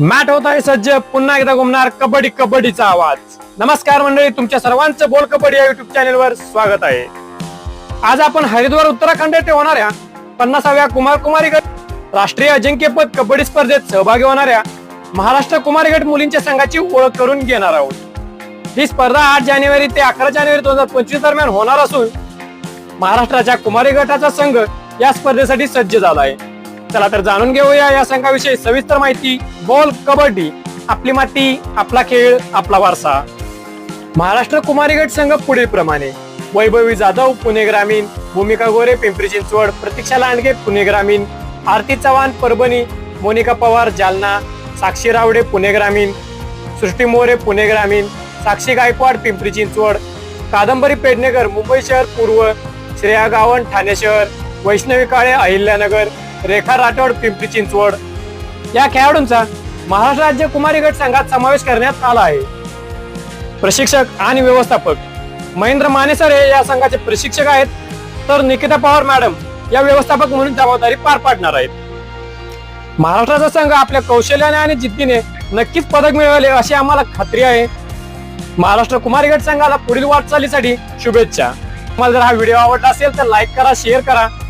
Mat होत आहे सज्ज. पुन्हा एकदा घुमणार कबड्डी कबड्डीचा आवाज. नमस्कार मंडळी तुमच्या सर्वांचं बोल कबड्डी या युट्यूब चॅनेलवर स्वागत आहे. आज आपण हरिद्वार उत्तराखंड येथे होणाऱ्या पन्नासाव्या कुमार कुमारी गट राष्ट्रीय अजिंक्यपद कबड्डी स्पर्धेत सहभागी होणाऱ्या महाराष्ट्र कुमारी गट मुलींच्या संघाची ओळख करून घेणार आहोत. ही स्पर्धा आठ जानेवारी ते अकरा जानेवारी दोन हजार पंचवीस दरम्यान होणार असून महाराष्ट्राच्या कुमारी गटाचा संघ या स्पर्धेसाठी सज्ज झाला आहे. चला तर जाणून घेऊया या संघाविषयी सविस्तर माहिती. बॉल कबड्डी आपली माती आपला खेळ आपला वारसा. महाराष्ट्र कुमारी गट संघ पुढील प्रमाणे वैभवी जाधव पुणे ग्रामीण भूमिका गोरे पिंपरी चिंचवड प्रतीक्षा लांडगे पुणे ग्रामीण आरती चव्हाण परभणी मोनिका पवार जालना साक्षी रावडे पुणे ग्रामीण सृष्टी मोरे पुणे ग्रामीण साक्षी गायकवाड पिंपरी चिंचवड कादंबरी पेडणेकर मुंबई शहर पूर्व श्रेया गावण ठाणे शहर वैष्णवी काळे अहिल्यानगर रेखा राठोड पिंपरी चिंचवड. या खेळाडूंचा महाराष्ट्र राज्य कुमारी गट संघात समावेश करण्यात आला आहे. प्रशिक्षक आणि व्यवस्थापक महेंद्र मानेसर हे या संघाचे प्रशिक्षक आहेत. तर निकिता पवार मॅडम या व्यवस्थापक म्हणून जबाबदारी पार पाडणार आहेत. महाराष्ट्राचा संघ आपल्या कौशल्याने आणि जिद्दीने नक्कीच पदक मिळवले अशी आम्हाला खात्री आहे. महाराष्ट्र कुमारी गट संघाला पुढील वाटचालीसाठी शुभेच्छा. तुम्हाला जर हा व्हिडिओ आवडला असेल तर लाईक करा शेअर करा.